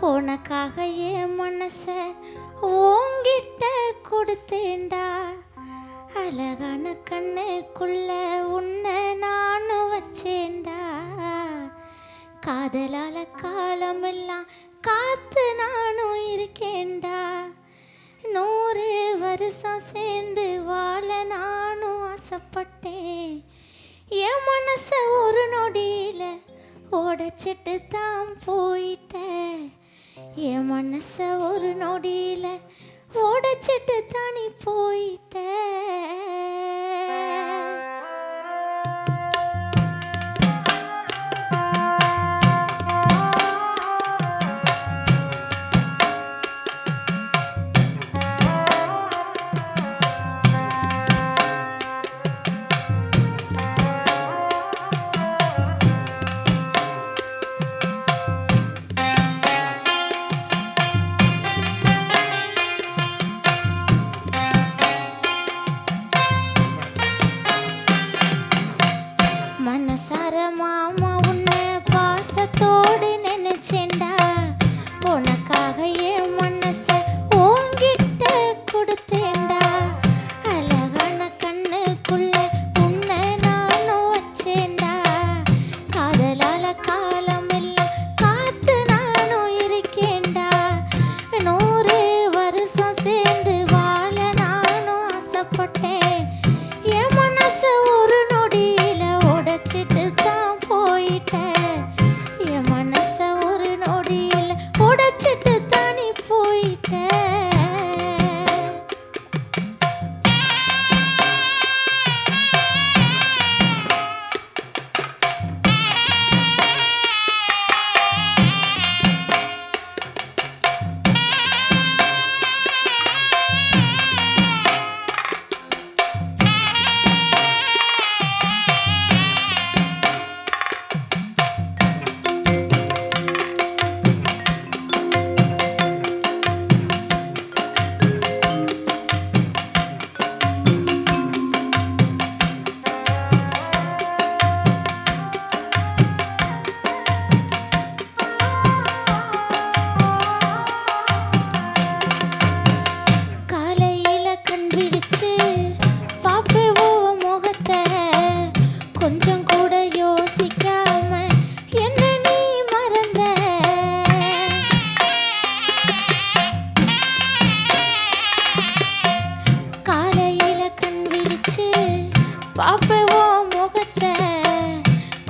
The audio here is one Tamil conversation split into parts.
உனக்காக என் மனச ஓங்கிட்ட கொடுத்தேண்டா? அழகான கண்ணுக்குள்ள உன்னை நானும் வச்சேண்டா? காதலால காலமெல்லாம் காத்து நானும் இருக்கேண்டா? நூறு வருஷம் சேர்ந்து வாழ நானும் உடைச்சிட்டு தான் போயிட்ட என் மனச ஒரு நொடியில உடைச்சிட்டு தானே போயிட்ட.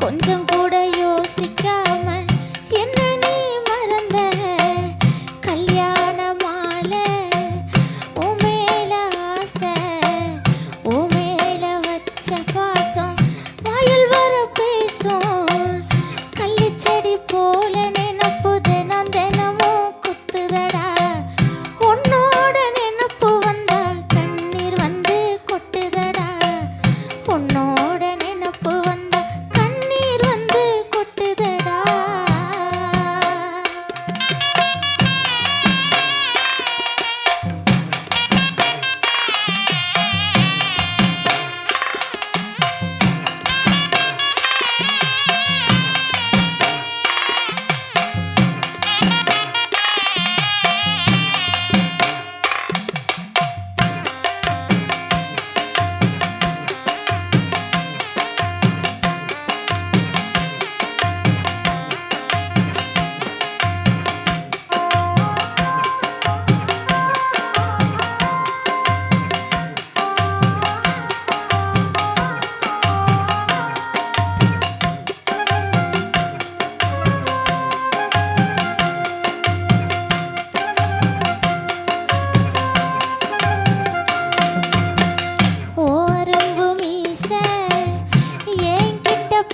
反正都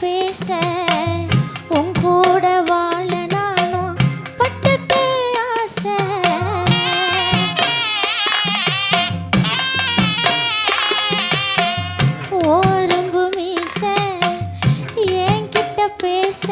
பேச. உன் கூட வாழ நானும் பட்டு பேச ஓரம்பு மீச. என்கிட்ட பேச.